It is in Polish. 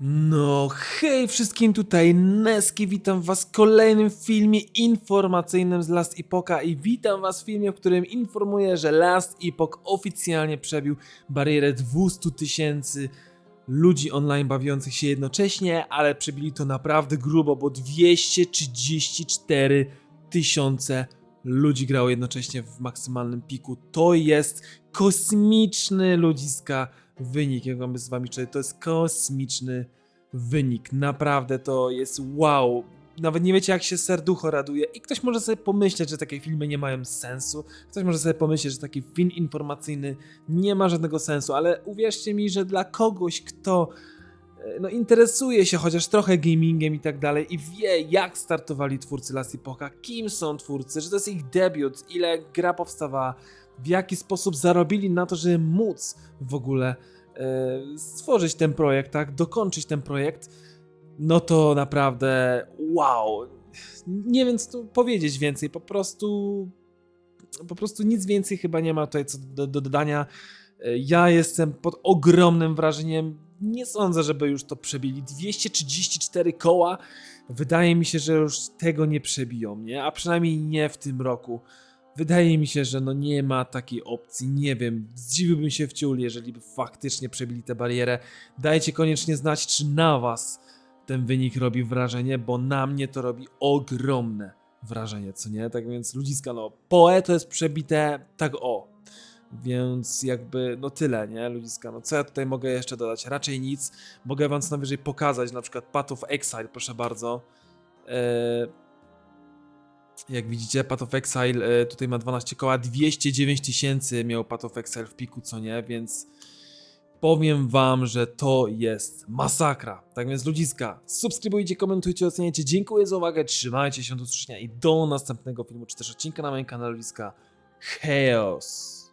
No, hej wszystkim, tutaj Neski, witam was w kolejnym filmie informacyjnym z Last Epocha i witam was w filmie, w którym informuję, że Last Epoch oficjalnie przebił barierę 200 tysięcy ludzi online bawiących się jednocześnie, ale przebili to naprawdę grubo, bo 234 tysiące ludzi grało jednocześnie w maksymalnym piku. To jest kosmiczny ludziska wynik, jak mam z wami czyli to jest kosmiczny wynik. Naprawdę to jest wow. Nawet nie wiecie, jak się serducho raduje. I ktoś może sobie pomyśleć, że takie filmy nie mają sensu. Ktoś może sobie pomyśleć, że taki film informacyjny nie ma żadnego sensu, ale uwierzcie mi, że dla kogoś, kto no, interesuje się chociaż trochę gamingiem i tak dalej i wie, jak startowali twórcy Last Epocha, kim są twórcy, że to jest ich debiut, ile gra powstawała, w jaki sposób zarobili na to, żeby móc w ogóle e, stworzyć ten projekt, tak, dokończyć ten projekt, no to naprawdę wow. Nie wiem, co powiedzieć więcej, po prostu po prostu nic więcej chyba nie ma tutaj co do, do dodania. Ja jestem pod ogromnym wrażeniem. Nie sądzę, żeby już to przebili. 234 koła. Wydaje mi się, że już tego nie przebiją, nie? A przynajmniej nie w tym roku. Wydaje mi się, że no nie ma takiej opcji. Nie wiem, zdziwiłbym się wciul, jeżeli by faktycznie przebili tę barierę. Dajcie koniecznie znać, czy na was ten wynik robi wrażenie, bo na mnie to robi ogromne wrażenie, co nie? Tak więc ludziska, no, Poe to jest przebite tak o. Więc jakby, no tyle, nie, ludziska. No co ja tutaj mogę jeszcze dodać? Raczej nic. Mogę wam co najwyżej pokazać, na przykład Path of Exile, proszę bardzo. Eee, jak widzicie, Path of Exile e, tutaj ma 12 koła, 209 tysięcy miał Path of Exile w piku, co nie, więc powiem wam, że to jest masakra. Tak więc ludziska, subskrybujcie, komentujcie, oceniajcie. Dziękuję za uwagę, trzymajcie się do usłyszenia i do następnego filmu, czy też odcinka na moim kanale ludziska. Chaos!